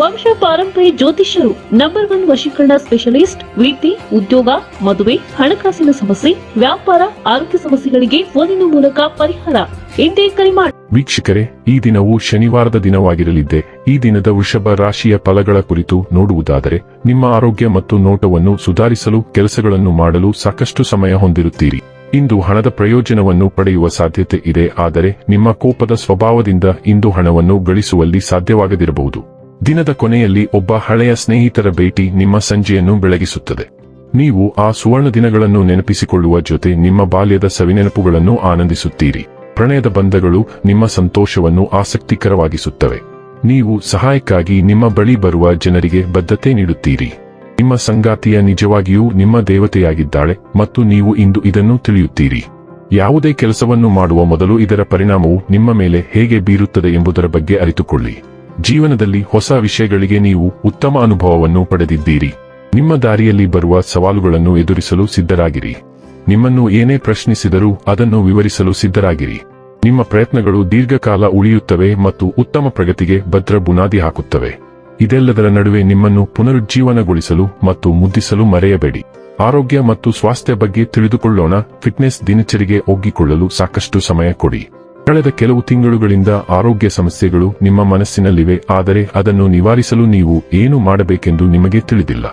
ವಂಶ ಪಾರಂಪರ್ಯ ಜ್ಯೋತಿಷ್ಯರು ನಂಬರ್ ಒನ್ ವಶೀಕರಣ ಸ್ಪೆಷಲಿಸ್ಟ್ ವಿದ್ಯೆ ಉದ್ಯೋಗ, ಮದುವೆ, ಹಣಕಾಸಿನ ಸಮಸ್ಯೆ, ವ್ಯಾಪಾರ, ಆರೋಗ್ಯ ಸಮಸ್ಯೆಗಳಿಗೆ ಫೋನಿನ ಮೂಲಕ ಪರಿಹಾರ. ಎಂದೇ ಕರೆ ಮಾಡಿ ವೀಕ್ಷಕರೇ, ಈ ದಿನವು ಶನಿವಾರದ ದಿನವಾಗಿರಲಿದ್ದೆ. ಈ ದಿನದ ವೃಷಭ ರಾಶಿಯ ಫಲಗಳ ಕುರಿತು ನೋಡುವುದಾದರೆ, ನಿಮ್ಮ ಆರೋಗ್ಯ ಮತ್ತು ನೋಟವನ್ನು ಸುಧಾರಿಸಲು ಕೆಲಸಗಳನ್ನು ಮಾಡಲು ಸಾಕಷ್ಟು ಸಮಯ ಹೊಂದಿರುತ್ತೀರಿ. ಇಂದು ಹಣದ ಪ್ರಯೋಜನವನ್ನು ಪಡೆಯುವ ಸಾಧ್ಯತೆ ಇದೆ, ಆದರೆ ನಿಮ್ಮ ಕೋಪದ ಸ್ವಭಾವದಿಂದ ಇಂದು ಹಣವನ್ನು ಗಳಿಸುವಲ್ಲಿ ಸಾಧ್ಯವಾಗದಿರಬಹುದು. ದಿನದ ಕೊನೆಯಲ್ಲಿ ಒಬ್ಬ ಹಳೆಯ ಸ್ನೇಹಿತರ ಭೇಟಿ ನಿಮ್ಮ ಸಂಜೆಯನ್ನು ಬೆಳಗಿಸುತ್ತದೆ. ನೀವು ಆ ಸುವರ್ಣ ದಿನಗಳನ್ನು ನೆನಪಿಸಿಕೊಳ್ಳುವ ಜೊತೆ ನಿಮ್ಮ ಬಾಲ್ಯದ ಸವಿನೆನಪುಗಳನ್ನು ಆನಂದಿಸುತ್ತೀರಿ. ಪ್ರಣಯದ ಬಂಧಗಳು ನಿಮ್ಮ ಸಂತೋಷವನ್ನು ಆಸಕ್ತಿಕರವಾಗಿಸುತ್ತವೆ. ನೀವು ಸಹಾಯಕ್ಕಾಗಿ ನಿಮ್ಮ ಬಳಿ ಬರುವ ಜನರಿಗೆ ಬದ್ಧತೆ ನೀಡುತ್ತೀರಿ. ನಿಮ್ಮ ಸಂಗಾತಿಯ ನಿಜವಾಗಿಯೂ ನಿಮ್ಮ ದೇವತೆಯಾಗಿದ್ದಾಳೆ ಮತ್ತು ನೀವು ಇಂದು ಇದನ್ನು ತಿಳಿಯುತ್ತೀರಿ. ಯಾವುದೇ ಕೆಲಸವನ್ನು ಮಾಡುವ ಮೊದಲು ಇದರ ಪರಿಣಾಮವು ನಿಮ್ಮ ಮೇಲೆ ಹೇಗೆ ಬೀರುತ್ತದೆ ಎಂಬುದರ ಬಗ್ಗೆ ಅರಿತುಕೊಳ್ಳಿ. ಜೀವನದಲ್ಲಿ ಹೊಸ ವಿಷಯಗಳಿಗೆ ನೀವು ಉತ್ತಮ ಅನುಭವವನ್ನು ಪಡೆದಿದ್ದೀರಿ. ನಿಮ್ಮ ದಾರಿಯಲ್ಲಿ ಬರುವ ಸವಾಲುಗಳನ್ನು ಎದುರಿಸಲು ಸಿದ್ಧರಾಗಿರಿ. ನಿಮ್ಮನ್ನು ಏನೇ ಪ್ರಶ್ನಿಸಿದರೂ ಅದನ್ನು ವಿವರಿಸಲು ಸಿದ್ಧರಾಗಿರಿ. ನಿಮ್ಮ ಪ್ರಯತ್ನಗಳು ದೀರ್ಘಕಾಲ ಉಳಿಯುತ್ತವೆ ಮತ್ತು ಉತ್ತಮ ಪ್ರಗತಿಗೆ ಭದ್ರ ಬುನಾದಿ ಹಾಕುತ್ತವೆ. ಇದೆಲ್ಲದರ ನಡುವೆ ನಿಮ್ಮನ್ನು ಪುನರುಜ್ಜೀವನಗೊಳಿಸಲು ಮತ್ತು ಮುದ್ದಿಸಲು ಮರೆಯಬೇಡಿ. ಆರೋಗ್ಯ ಮತ್ತು ಸ್ವಾಸ್ಥ್ಯ ಬಗ್ಗೆ ತಿಳಿದುಕೊಳ್ಳೋಣ. ಫಿಟ್ನೆಸ್ ದಿನಚರಿಗೆ ಒಗ್ಗಿಕೊಳ್ಳಲು ಸಾಕಷ್ಟು ಸಮಯ ಕೊಡಿ. ಕಳೆದ ಕೆಲವು ತಿಂಗಳುಗಳಿಂದ ಆರೋಗ್ಯ ಸಮಸ್ಯೆಗಳು ನಿಮ್ಮ ಮನಸ್ಸಿನಲ್ಲಿವೆ, ಆದರೆ ಅದನ್ನು ನಿವಾರಿಸಲು ನೀವು ಏನು ಮಾಡಬೇಕೆಂದು ನಿಮಗೆ ತಿಳಿದಿಲ್ಲ.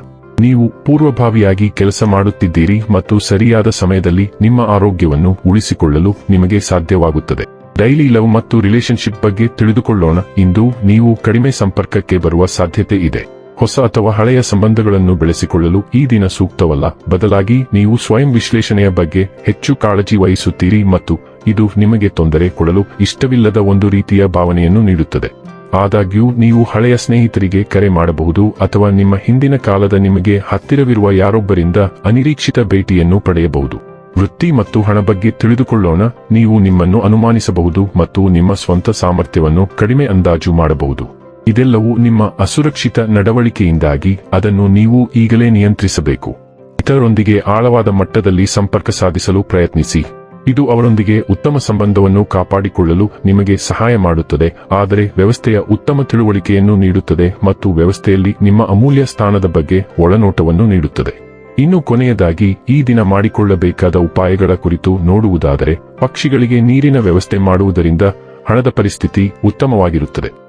ನೀವು ಪೂರ್ವಭಾವಿಯಾಗಿ ಕೆಲಸ ಮಾಡುತ್ತಿದ್ದೀರಿ ಮತ್ತು ಸರಿಯಾದ ಸಮಯದಲ್ಲಿ ನಿಮ್ಮ ಆರೋಗ್ಯವನ್ನು ಉಳಿಸಿಕೊಳ್ಳಲು ನಿಮಗೆ ಸಾಧ್ಯವಾಗುತ್ತದೆ. ಡೈಲಿ ಲವ್ ಮತ್ತು ರಿಲೇಶನ್ಶಿಪ್ ಬಗ್ಗೆ ತಿಳಿದುಕೊಳ್ಳೋಣ. ಇಂದು ನೀವು ಕಡಿಮೆ ಸಂಪರ್ಕಕ್ಕೆ ಬರುವ ಸಾಧ್ಯತೆ ಇದೆ. ಹೊಸ ಅಥವಾ ಹಳೆಯ ಸಂಬಂಧಗಳನ್ನು ಬೆಳೆಸಿಕೊಳ್ಳಲು ಈ ದಿನ ಸೂಕ್ತವಲ್ಲ. ಬದಲಾಗಿ ನೀವು ಸ್ವಯಂ ವಿಶ್ಲೇಷಣೆಯ ಬಗ್ಗೆ ಹೆಚ್ಚು ಕಾಳಜಿ ವಹಿಸುತ್ತೀರಿ ಮತ್ತು ಇದು ನಿಮಗೆ ತೊಂದರೆ ಕೊಡಲು ಇಷ್ಟವಿಲ್ಲದ ಒಂದು ರೀತಿಯ ಭಾವನೆಯನ್ನು ನೀಡುತ್ತದೆ. ಆದಾಗ್ಯೂ, ನೀವು ಹಳೆಯ ಸ್ನೇಹಿತರಿಗೆ ಕರೆ ಮಾಡಬಹುದು ಅಥವಾ ನಿಮ್ಮ ಹಿಂದಿನ ಕಾಲದ ನಿಮಗೆ ಹತ್ತಿರವಿರುವ ಯಾರೊಬ್ಬರಿಂದ ಅನಿರೀಕ್ಷಿತ ಭೇಟಿಯನ್ನು ಪಡೆಯಬಹುದು. ವೃತ್ತಿ ಮತ್ತು ಹಣ ಬಗ್ಗೆ ತಿಳಿದುಕೊಳ್ಳೋಣ. ನೀವು ನಿಮ್ಮನ್ನು ಅನುಮಾನಿಸಬಹುದು ಮತ್ತು ನಿಮ್ಮ ಸ್ವಂತ ಸಾಮರ್ಥ್ಯವನ್ನು ಕಡಿಮೆ ಅಂದಾಜು ಮಾಡಬಹುದು. ಇದೆಲ್ಲವೂ ನಿಮ್ಮ ಅಸುರಕ್ಷಿತ ನಡವಳಿಕೆಯಿಂದಾಗಿ ಅದನ್ನು ನೀವು ಈಗಲೇ ನಿಯಂತ್ರಿಸಬೇಕು. ಇತರರೊಂದಿಗೆ ಆಳವಾದ ಮಟ್ಟದಲ್ಲಿ ಸಂಪರ್ಕ ಸಾಧಿಸಲು ಪ್ರಯತ್ನಿಸಿ. ಇದು ಅವರೊಂದಿಗೆ ಉತ್ತಮ ಸಂಬಂಧವನ್ನು ಕಾಪಾಡಿಕೊಳ್ಳಲು ನಿಮಗೆ ಸಹಾಯ ಮಾಡುತ್ತದೆ, ಆದರೆ ವ್ಯವಸ್ಥೆಯ ಉತ್ತಮ ತಿಳುವಳಿಕೆಯನ್ನು ನೀಡುತ್ತದೆ ಮತ್ತು ವ್ಯವಸ್ಥೆಯಲ್ಲಿ ನಿಮ್ಮ ಅಮೂಲ್ಯ ಸ್ಥಾನದ ಬಗ್ಗೆ ಒಳನೋಟವನ್ನು ನೀಡುತ್ತದೆ. ಇನ್ನು ಕೊನೆಯದಾಗಿ, ಈ ದಿನ ಮಾಡಿಕೊಳ್ಳಬೇಕಾದ ಉಪಾಯಗಳ ಕುರಿತು ನೋಡುವುದಾದರೆ, ಪಕ್ಷಿಗಳಿಗೆ ನೀರಿನ ವ್ಯವಸ್ಥೆ ಮಾಡುವುದರಿಂದ ಹಣದ ಪರಿಸ್ಥಿತಿ ಉತ್ತಮವಾಗಿರುತ್ತದೆ.